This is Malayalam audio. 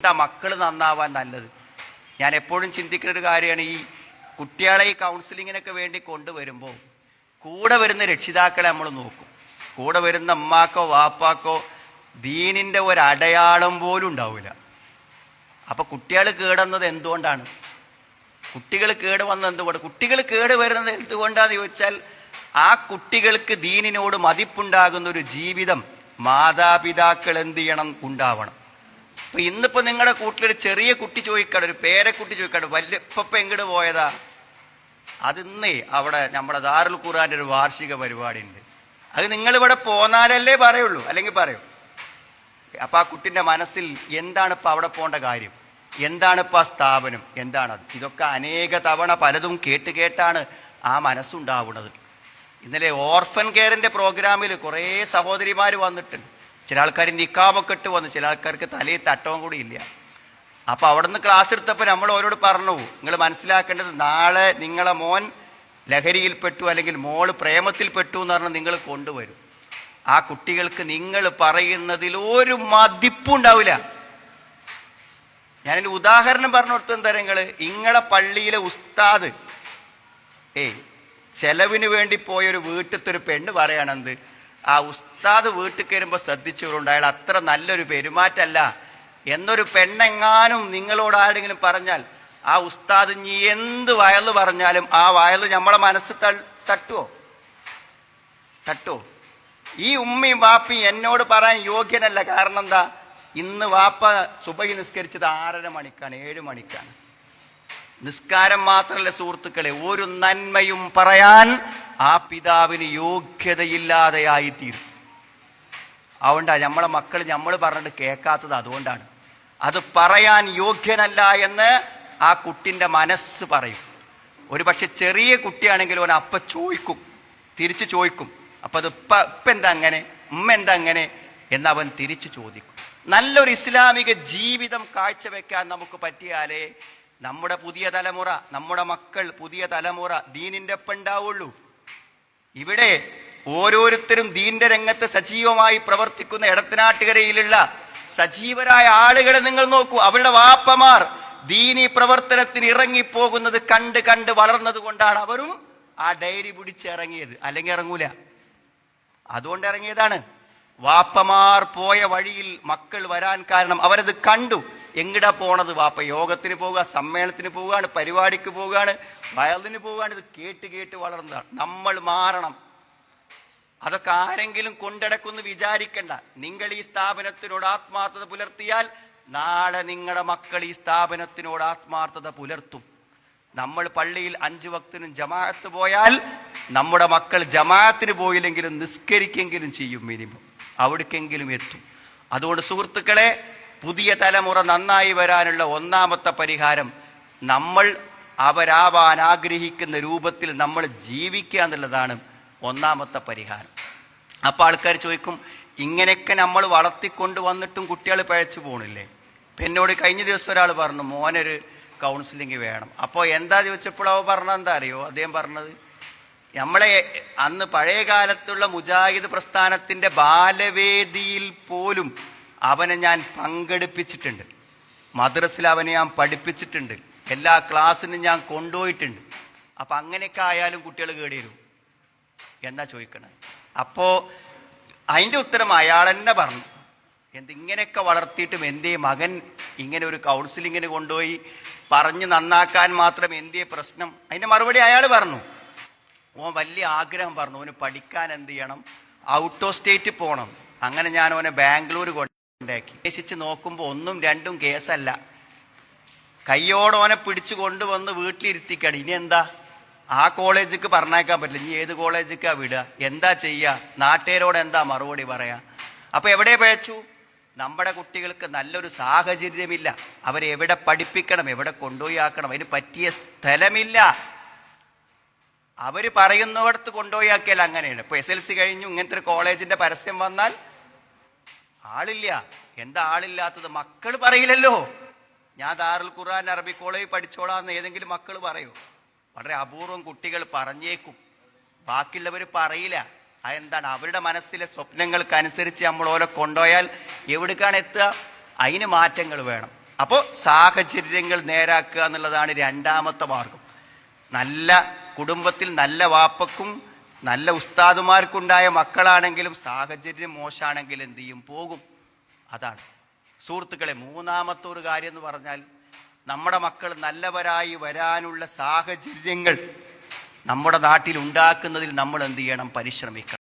എന്താ മക്കൾ നന്നാവാൻ നല്ലത്? ഞാൻ എപ്പോഴും ചിന്തിക്കുന്ന ഒരു കാര്യമാണ് ഈ കുട്ടികളെ ഈ കൗൺസിലിങ്ങിനൊക്കെ വേണ്ടി കൊണ്ടുവരുമ്പോൾ കൂടെ വരുന്ന രക്ഷിതാക്കളെ നമ്മൾ നോക്കും. കൂടെ വരുന്ന അമ്മാക്കോ വാപ്പാക്കോ ദീനിന്റെ ഒരു അടയാളം പോലും ഉണ്ടാവില്ല. അപ്പൊ കുട്ടികൾ കേടുന്നത് എന്തുകൊണ്ടാണ്? കുട്ടികൾ കേട് വന്നത് എന്തുകൊണ്ട്? കുട്ടികൾ കേട് വരുന്നത് എന്തുകൊണ്ടാന്ന് ചോദിച്ചാൽ ആ കുട്ടികൾക്ക് ദീനിനോട് മതിപ്പുണ്ടാകുന്ന ഒരു ജീവിതം മാതാപിതാക്കൾ എന്ത് ചെയ്യണം? ഉണ്ടാവണം. അപ്പൊ ഇന്നിപ്പോ നിങ്ങളുടെ കൂട്ടിലൊരു ചെറിയ കുട്ടി ചോദിക്കാണ് ഒരു പേരക്കുട്ടി ചോദിക്കാണ്. വല്യപ്പ എങ്ങോട്ട് പോയതാ? അതിന്നേ അവിടെ നമ്മുടെ ദാറുൽ ഖുറാന്റെ ഒരു വാർഷിക പരിപാടി ഉണ്ട് അത് നിങ്ങൾ ഇവിടെ പോന്നാലല്ലേ പറയുള്ളൂ. അല്ലെങ്കിൽ പറയൂ. അപ്പൊ ആ കുട്ടിന്റെ മനസ്സിൽ എന്താണ് ഇപ്പൊ അവിടെ പോകേണ്ട കാര്യം? എന്താണ് ഇപ്പൊ ആ സ്ഥാപനം? എന്താണ് ഇതൊക്കെ അനേക തവണ പലതും കേട്ട് കേട്ടാണ് ആ മനസ്സുണ്ടാവുന്നത്. ഇന്നലെ ഓർഫൻ കെയറിന്റെ പ്രോഗ്രാമിൽ കുറേ സഹോദരിമാർ വന്നിട്ടുണ്ട്. ചില ആൾക്കാർ നിക്കാമൊക്കെ ഇട്ട് വന്നു. ചില ആൾക്കാർക്ക് തലയിൽ തട്ടവും കൂടി ഇല്ല. അപ്പൊ അവിടുന്ന് ക്ലാസ് എടുത്തപ്പോൾ നമ്മൾ അവരോട് പറഞ്ഞു നിങ്ങൾ മനസ്സിലാക്കേണ്ടത് നാളെ നിങ്ങളെ മോൻ ലഹരിയിൽപ്പെട്ടു അല്ലെങ്കിൽ മോൾ പ്രേമത്തിൽപ്പെട്ടു എന്ന് പറഞ്ഞാൽ നിങ്ങൾ കൊണ്ടുവരും. ആ കുട്ടികൾക്ക് നിങ്ങൾ പറയുന്നതിൽ ഒരു മതിപ്പുണ്ടാവില്ല ഞാനൊരു ഉദാഹരണം പറഞ്ഞു കൊടുത്ത തരാം നിങ്ങൾ? ഇങ്ങളെ പള്ളിയിലെ ഉസ്താദ് ഏയ് ചെലവിന് വേണ്ടി പോയൊരു വീട്ടിലത്തെ ഒരു പെണ്ണ് പറയണെന്ത് ആ ഉസ്താദ് വീട്ടിൽ കയറുമ്പോൾ ശ്രദ്ധിച്ചുകൊണ്ട് അയാൾ അത്ര നല്ലൊരു പെരുമാറ്റമല്ല എന്നൊരു പെണ്ണെങ്ങാനും നിങ്ങളോട് ആരെങ്കിലും പറഞ്ഞാൽ ആ ഉസ്താദ് ഇനി എന്ത് വയൽ പറഞ്ഞാലും ആ വയൽ നമ്മളെ മനസ്സ് തട്ടുവോ? തട്ടുവോ? ഈ ഉമ്മയും വാപ്പയും എന്നോട് പറയാൻ യോഗ്യനല്ല. കാരണം എന്താ? ഇന്ന് വാപ്പ സുബഹി നിസ്കരിച്ചത് ആറര മണിക്കാണ് ഏഴ് മണിക്കാണ്. നിസ്കാരം മാത്രമല്ല സുഹൃത്തുക്കളെ ഒരു നന്മയും പറയാൻ ആ പിതാവിന് യോഗ്യതയില്ലാതെയായി തീരും അതുകൊണ്ടാ നമ്മളെ മക്കൾ നമ്മൾ പറഞ്ഞിട്ട് കേൾക്കാത്തത് അതുകൊണ്ടാണ്. അത് പറയാൻ യോഗ്യനല്ല എന്ന് ആ കുട്ടിന്റെ മനസ്സ് പറയും. ഒരു പക്ഷെ ചെറിയ കുട്ടിയാണെങ്കിൽ ഓൻ അപ്പ ചോദിക്കും. തിരിച്ചു ചോദിക്കും. അപ്പൊ അത് ഇപ്പ ഇപ്പ എന്താ അങ്ങനെ? ഉമ്മ എന്താ അങ്ങനെ? എന്ന് അവൻ തിരിച്ചു ചോദിക്കും. നല്ലൊരു ഇസ്ലാമിക ജീവിതം കാഴ്ചവെക്കാൻ നമുക്ക് പറ്റിയാലേ നമ്മുടെ പുതിയ തലമുറ നമ്മുടെ മക്കൾ പുതിയ തലമുറ ദീനിന്റെ ഒപ്പം ഉണ്ടാവുള്ളൂ. ഇവിടെ ഓരോരുത്തരും ദീന്റെ രംഗത്ത് സജീവമായി പ്രവർത്തിക്കുന്ന ഇടത്തനാട്ടുകരയിലുള്ള സജീവരായ ആളുകളെ നിങ്ങൾ നോക്കൂ. അവരുടെ വാപ്പമാർ ദീനി പ്രവർത്തനത്തിന് ഇറങ്ങിപ്പോകുന്നത് കണ്ട് കണ്ട് വളർന്നത് കൊണ്ടാണ് അവരും ആ ഡയറി പിടിച്ച് ഇറങ്ങിയത്. അല്ലെങ്കിൽ ഇറങ്ങൂല. അതുകൊണ്ട് ഇറങ്ങിയതാണ്. വാപ്പമാർ പോയ വഴിയിൽ മക്കൾ വരാൻ കാരണം അവരത് കണ്ടു. എങ്ങടാ പോണത് വാപ്പ? യോഗത്തിന് പോവുക സമ്മേളനത്തിന് പോവുകയാണ് പരിപാടിക്ക് പോവുകയാണ് വയലിന് പോവുകയാണ്. ഇത് കേട്ട് കേട്ട് വളർന്നതാണ്. നമ്മൾ മാറണം. അതൊക്കെ ആരെങ്കിലും കൊണ്ടടക്കുന്ന് വിചാരിക്കണ്ട. നിങ്ങൾ ഈ സ്ഥാപനത്തിനോട് ആത്മാർത്ഥത പുലർത്തിയാൽ നാളെ നിങ്ങളുടെ മക്കൾ ഈ സ്ഥാപനത്തിനോട് ആത്മാർത്ഥത പുലർത്തും. നമ്മൾ പള്ളിയിൽ അഞ്ചു വക്തിനും ജമാഅത്ത് പോയാൽ നമ്മുടെ മക്കൾ ജമാഅത്തിന് പോയില്ലെങ്കിലും നിസ്കരിക്കെങ്കിലും ചെയ്യും മിനിമം അവിടേക്കെങ്കിലും എത്തും. അതുകൊണ്ട് സുഹൃത്തുക്കളെ പുതിയ തലമുറ നന്നായി വരാനുള്ള ഒന്നാമത്തെ പരിഹാരം നമ്മൾ അവരാവാൻ ആഗ്രഹിക്കുന്ന രൂപത്തിൽ നമ്മൾ ജീവിക്കുക എന്നുള്ളതാണ് ഒന്നാമത്തെ പരിഹാരം. അപ്പോൾ ആൾക്കാർ ചോദിക്കും ഇങ്ങനെയൊക്കെ നമ്മൾ വളർത്തിക്കൊണ്ട് വന്നിട്ടും കുട്ടികൾ പഴച്ചു പോകണില്ലേ ഇപ്പൊ എന്നോട് കഴിഞ്ഞ ദിവസം ഒരാൾ പറഞ്ഞു മോനൊരു കൗൺസിലിംഗ് വേണം. അപ്പോൾ എന്താ ചോദിച്ചപ്പോൾ അവ പറഞ്ഞത് എന്താ അറിയോ? അദ്ദേഹം പറഞ്ഞത് നമ്മളെ അന്ന് പഴയ കാലത്തുള്ള മുജാഹിദ് പ്രസ്ഥാനത്തിന്റെ ബാലവേദിയിൽ പോലും അവനെ ഞാൻ പങ്കെടുപ്പിച്ചിട്ടുണ്ട്. മദ്രസിൽ അവനെ ഞാൻ പഠിപ്പിച്ചിട്ടുണ്ട്. എല്ലാ ക്ലാസ്സിനും ഞാൻ കൊണ്ടുപോയിട്ടുണ്ട്. അപ്പൊ അങ്ങനെയൊക്കെ ആയാലും കുട്ടികൾ കേടി വരും. എന്നാ ചോദിക്കണത് അപ്പോ അതിന്റെ ഉത്തരം അയാൾ തന്നെ പറഞ്ഞു. എന്തിങ്ങനെയൊക്കെ വളർത്തിയിട്ടും എന്തേ മകൻ ഇങ്ങനെ ഒരു കൗൺസിലിങ്ങിന് കൊണ്ടുപോയി പറഞ്ഞ് നന്നാക്കാൻ മാത്രം എന്തേ പ്രശ്നം? അതിന്റെ മറുപടി അയാൾ പറഞ്ഞു. ഓൻ വലിയ ആഗ്രഹം പറഞ്ഞു ഓന് പഠിക്കാൻ എന്ത് ചെയ്യണം? ഔട്ട് ഓഫ് സ്റ്റേറ്റ് പോകണം അങ്ങനെ ഞാൻ ഓനെ ബാംഗ്ലൂർ കൊണ്ടാക്കി. അന്വേഷിച്ച് നോക്കുമ്പോൾ ഒന്നും രണ്ടും കേസല്ല. കയ്യോടെ ഓനെ പിടിച്ചു കൊണ്ടുവന്ന് വീട്ടിലിരുത്തിക്കണം. ഇനി എന്താ? ആ കോളേജിക്ക് പറഞ്ഞേക്കാൻ പറ്റില്ല. ഇനി ഏത് കോളേജിക്കാ വിടുക? എന്താ ചെയ്യുക നാട്ടുകാരോട് എന്താ മറുപടി പറയാ? അപ്പൊ എവിടെ പിഴച്ചു? നമ്മുടെ കുട്ടികൾക്ക് നല്ലൊരു സാഹചര്യമില്ല. അവരെ എവിടെ പഠിപ്പിക്കണം? എവിടെ കൊണ്ടുപോയി ആക്കണം? അതിന് പറ്റിയ സ്ഥലമില്ല. അവർ പറയുന്നിടത്ത് കൊണ്ടുപോയി ആക്കിയാൽ അങ്ങനെയാണ്. ഇപ്പൊ എസ് എൽ സി കഴിഞ്ഞു ഇങ്ങനത്തെ ഒരു കോളേജിന്റെ പരസ്യം വന്നാൽ ആളില്ല. എന്താ ആളില്ലാത്തത്? മക്കൾ പറയില്ലല്ലോ. ഞാൻ ദാറുൽ ഖുർആൻ അറബി കോളേജ് പഠിച്ചോളാന്ന് ഏതെങ്കിലും മക്കൾ പറയൂ. വളരെ അപൂർവം കുട്ടികൾ പറഞ്ഞേക്കും. ബാക്കിയുള്ളവർ പറയില്ല. അതെന്താണ് അവരുടെ മനസ്സിലെ സ്വപ്നങ്ങൾക്ക് അനുസരിച്ച് നമ്മൾ ഓരോ കൊണ്ടുപോയാൽ എവിടേക്കാണ് എത്തുക? അതിന് മാറ്റങ്ങൾ വേണം. അപ്പോൾ സാഹചര്യങ്ങൾ നേരാക്കുക എന്നുള്ളതാണ് രണ്ടാമത്തെ മാർഗം. നല്ല കുടുംബത്തിൽ നല്ല വാപ്പക്കും നല്ല ഉസ്താദുമാർക്കുണ്ടായ മക്കളാണെങ്കിലും സാഹചര്യം മോശമാണെങ്കിൽ എന്ത് ചെയ്യും? പോകും. അതാണ്. സുഹൃത്തുക്കളെ മൂന്നാമത്തെ ഒരു കാര്യം എന്ന് പറഞ്ഞാൽ നമ്മുടെ മക്കൾ നല്ലവരായി വരാനുള്ള സാഹചര്യങ്ങൾ നമ്മുടെ നാട്ടിൽ ഉണ്ടാക്കുന്നതിൽ നമ്മൾ എന്ത് ചെയ്യണം? പരിശ്രമിക്കണം.